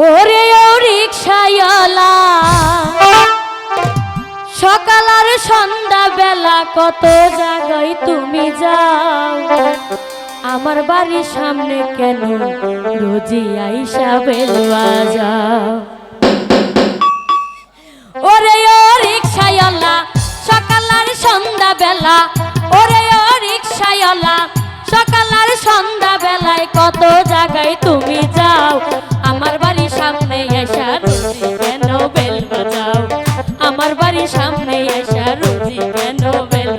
ওরে ও রিক্সায়ালা সকাল আর সন্ধ্যা বেলা কত জায়গায় তুমি যাও? আমার বাড়ির সামনে কেন রোজি আইসা বেলুয়া যাও? ওরে ও রিক্সায়ালা সকাল আর সন্ধ্যা বেলা, ওরে ও রিক্সায়ালা সকাল আর সন্ধ্যা বেলায় কত জায়গায় তুমি যাও? আমার আমার বাড়ির সামনে এসা রুজি কেন বেল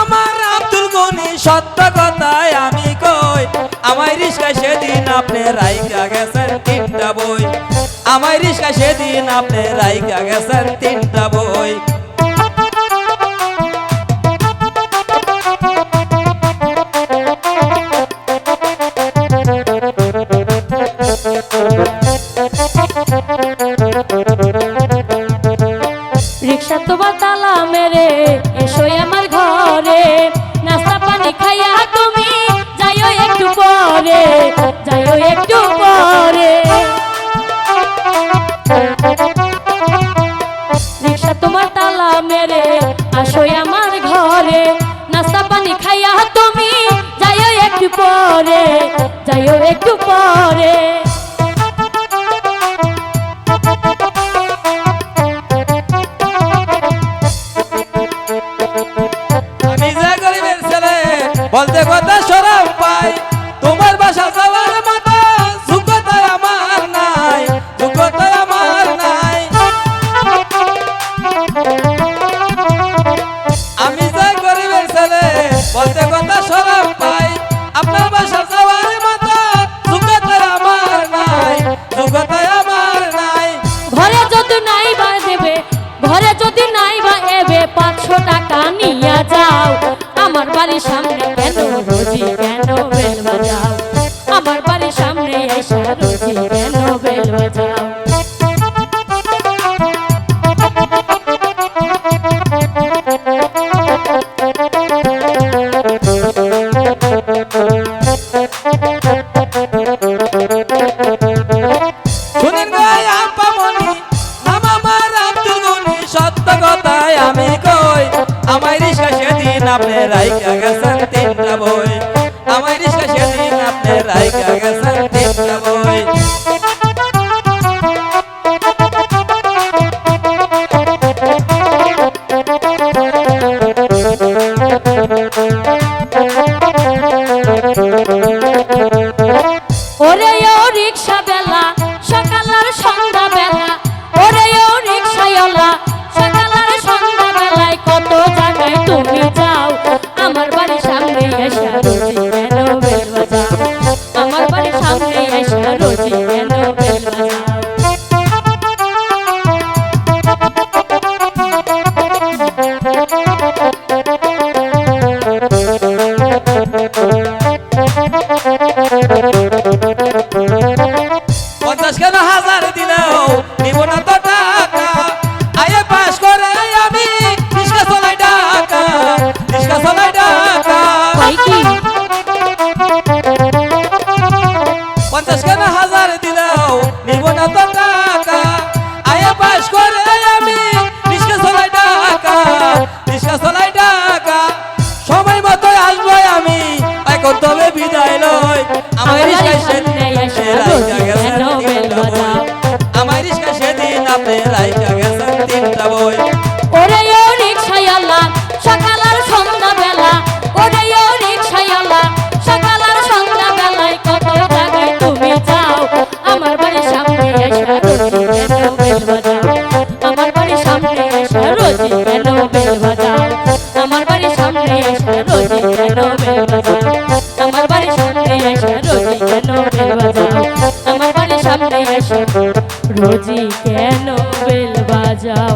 আমার গনি, সত্য কথায় আমি কই। আমায় রিস্কায় সেদিন আপনি রাইকা গেছেন তিনটা বই। আমায় রিস্কায় সেদিন আপনি রাইকা গেছেন তিনটা বই। রিক্সা আমার ঘরে। নাস্তা পানি খাইয়া তুমি যাইও একটু পরে। ঘরে নাস্তা পানি খাইয়া তুমি যাইও একটু পরে, যাইও একটু পরে। বলতে কথা সরম পাই। তোমার বাসা বাড়ির সামনে কেন রোজি, কেন বেল বাজাও? আমার বাড়ির সামনে এসে রোজি, কেন বেল বাজাও? শুনেন ভাই সেদিন আপনি রাইকা গেছেন তিনটা বই। আমার রিস্কা সেদিন আপনি রাইকা গেছেন তিনটা বই। ওরে সামনে এসে রোজি কেন বেল আমার রিস্কা রোজি কেন বেল বাজাও আমার সামনে এসো রোজি কেন বেল বাজাও?